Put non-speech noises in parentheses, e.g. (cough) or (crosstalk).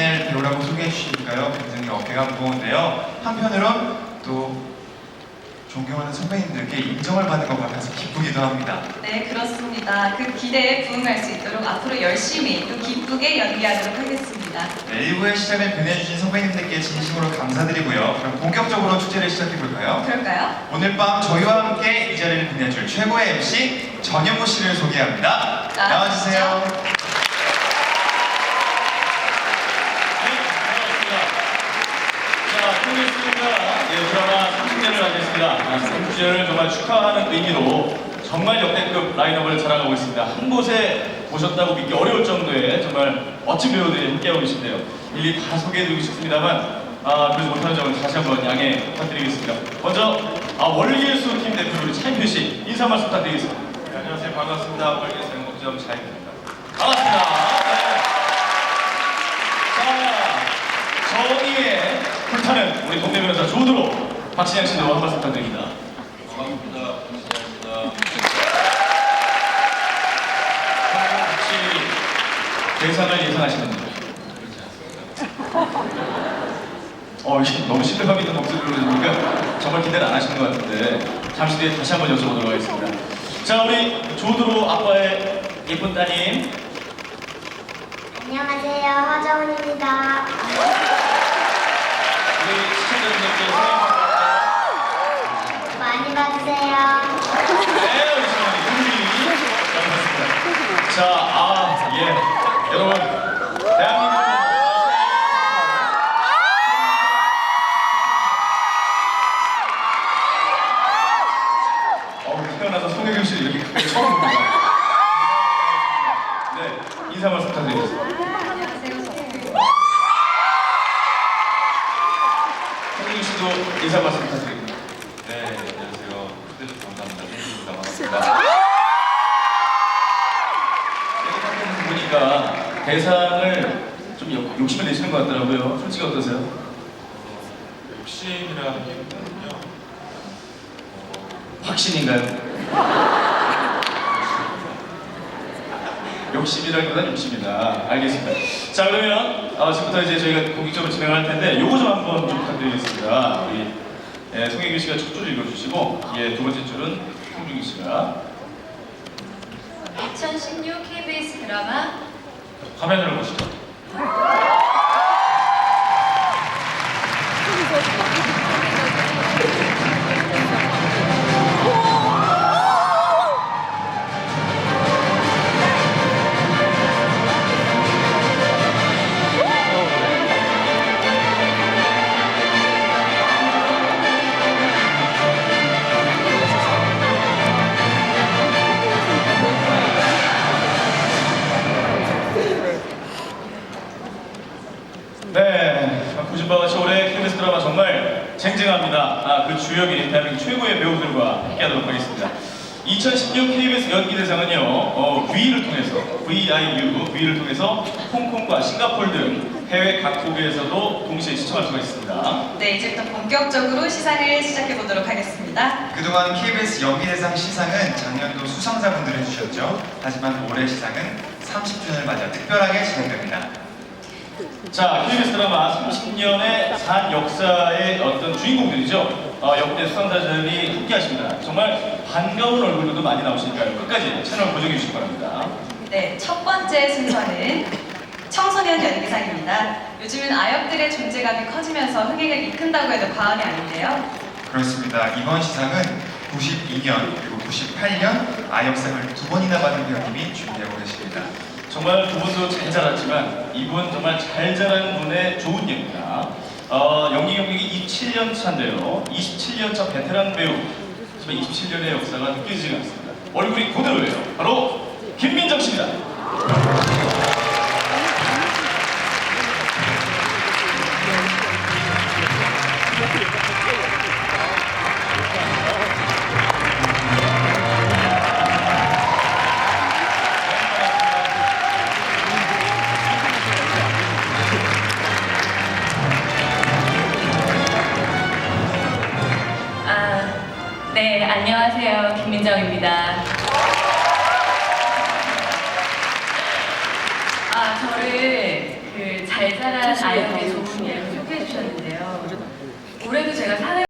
지낼 배우라고 소개해 주시니까요. 굉장히 어깨가 무거운데요. 한편으론 또 존경하는 선배님들께 인정을 받는 것 같아서 기쁘기도 합니다. 네, 그렇습니다. 그 기대에 부응할 수 있도록 앞으로 열심히 또 기쁘게 연기하도록 하겠습니다. 네, 1부의 시작을 빛내주신 선배님들께 진심으로 감사드리고요. 그럼 본격적으로 축제를 시작해볼까요? 그럴까요? 오늘 밤 저희와 함께 이 자리를 빛내줄 최고의 MC 전현무 씨를 소개합니다. 나와주시죠. 나와주세요. 네, 반갑습니다. 자, KBS가 예, 드라마 30년을 맞이했습니다. 30주년을 정말 축하하는 의미로 정말 역대급 라인업을 자랑하고 있습니다. 한 곳에 오셨다고 믿기 어려울 정도의 정말 멋진 배우들이 함께하고 계신데요. 일일이 다 소개해드리고 싶습니다만 아, 그러지 못하는 점은 다시 한번 양해 부탁드리겠습니다. 먼저 아, 월계수 팀 대표 우리 차인표 씨 인사 말씀 부탁드리겠습니다. 네, 안녕하세요. 반갑습니다. 월계수 행복점 차입니다. 반갑습니다. 네. 자, 정의의 불타는 우리 동네 변호사 조드로 박신양 씨도 한 말씀 부탁드립니다. 반갑습니다. 김시현입니다. 혹시 대상을 예상하시는 분? 어, 너무 신뢰감 있는 목소리로 들으니까 정말 기대를 안 하시는 것 같은데 잠시 뒤에 다시 한번 여쭤보도록 하겠습니다. 자, 우리 조드로 아빠의 예쁜 따님 안녕하세요, 화정은입니다. 우리 시청자분들께 소개 많이 봐주세요. 네, 우리 시청자님 훈훈히 잘 봤습니다. 자, 아, 예. 여러분, 대한민국 어, 태어나서 송혜경 씨를 이렇게 처음 봅니다. 네, 인사 말씀 부탁드리겠습니다. 안녕하세요. 저는 송혜경 씨도 인사 말씀 부탁드립니다. 네, 안녕하세요. 그때도 감사합니다. 선생님입니다. 반갑습니다. 여기 보니까 대상을 좀 욕- 욕심을 내시는 것 같더라고요. 솔직히 어떠세요? 욕심이라는 게 있거든요. 확신인가요? (laughs) 욕심이라기보다는 욕심이다. 알겠습니다. 자 그러면 어, 지금부터 이제 저희가 공식적으로 진행할 텐데 요거 좀 한번 좀 부탁드리겠습니다. 우리 예, 송혜교 씨가 첫 줄을 읽어주시고 예, 두 번째 줄은 송중기 씨가 2016 KBS 드라마 화면을 보시죠. KBS 드라마 정말 쟁쟁합니다. 아, 그 주역인 대한민국 최고의 배우들과 함께하도록 하겠습니다. 2016 KBS 연기대상은요, 어, V를 통해서, VIU, V를 통해서 홍콩과 싱가포르 등 해외 각국에서도 동시에 시청할 수가 있습니다. 네, 이제부터 본격적으로 시상을 시작해 보도록 하겠습니다. 그동안 KBS 연기대상 시상은 작년도 수상자분들이 해주셨죠. 하지만 올해 시상은 30주년을 맞아 특별하게 진행됩니다. 자, KBS 드라마 30년의 산 역사의 어떤 주인공들이죠. 어, 역대 수상자들이 함께 하십니다. 정말 반가운 얼굴들도 많이 나오시니까요. 끝까지 채널 고정해 주시기 바랍니다. 네, 첫 번째 순서는 청소년 연기상입니다. 요즘은 아역들의 존재감이 커지면서 흥행을 이끈다고 해도 과언이 아닌데요. 그렇습니다. 이번 시상은 92년 그리고 98년 아역상을 두 번이나 받은 배우님이 준비하고 계십니다. 정말 두 분도 잘 자랐지만 이분 정말 잘 자란 분의 좋은 예입니다. 어, 연기 경력이 27년 차인데요. 27년 차 베테랑 배우. 하지만 27년의 역사가 느껴지지가 않습니다. 얼굴이 그대로예요. 바로 안녕하세요. 김민정입니다.